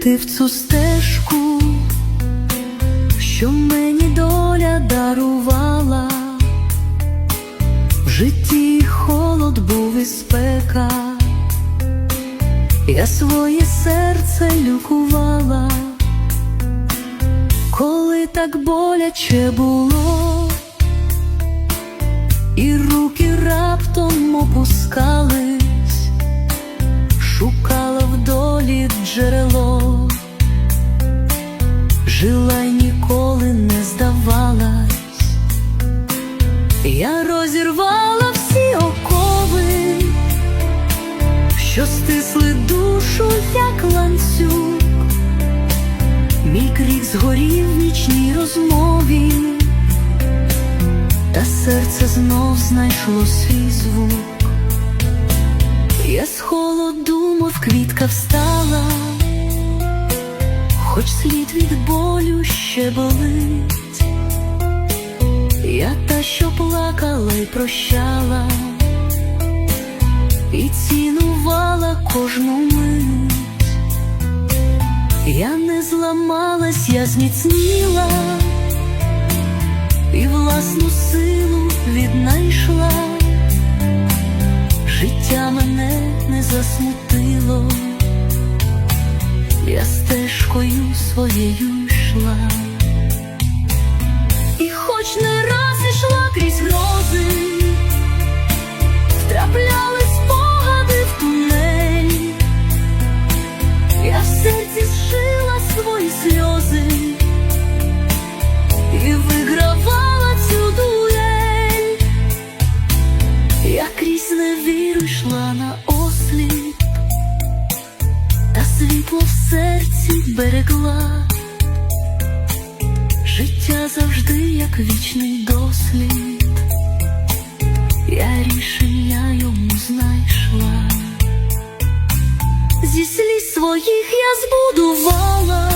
йти в цю стежку, що мені доля дарувала, в житті холод був і спека, я своє серце лікувала, коли так боляче було, жила й ніколи не здавалась, я розірвала всі окови, що стисли душу, як ланцюг, мій крик згорів в нічній розмові, та серце знов знайшло свій звук. Я з холоду, мов квітка встала, хоч слід від болю ще болить, я та, що плакала й прощала, і цінувала кожну мить, я не зламалась, я зміцніла, і власну силу віднайшла. Життя мене не засмутило, я стежкою своєю йшла, і хоч не раз ішла крізь грози, втрапляли спогади в тунель, я в серці зшила свої сльози і вигравала цю дуель. Я крізь невіру йшла на серці берегла, життя завжди, як вічний дослід, я рішення йому знайшла, зі сліз своїх я збудувала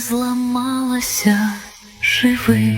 зламалася, живи.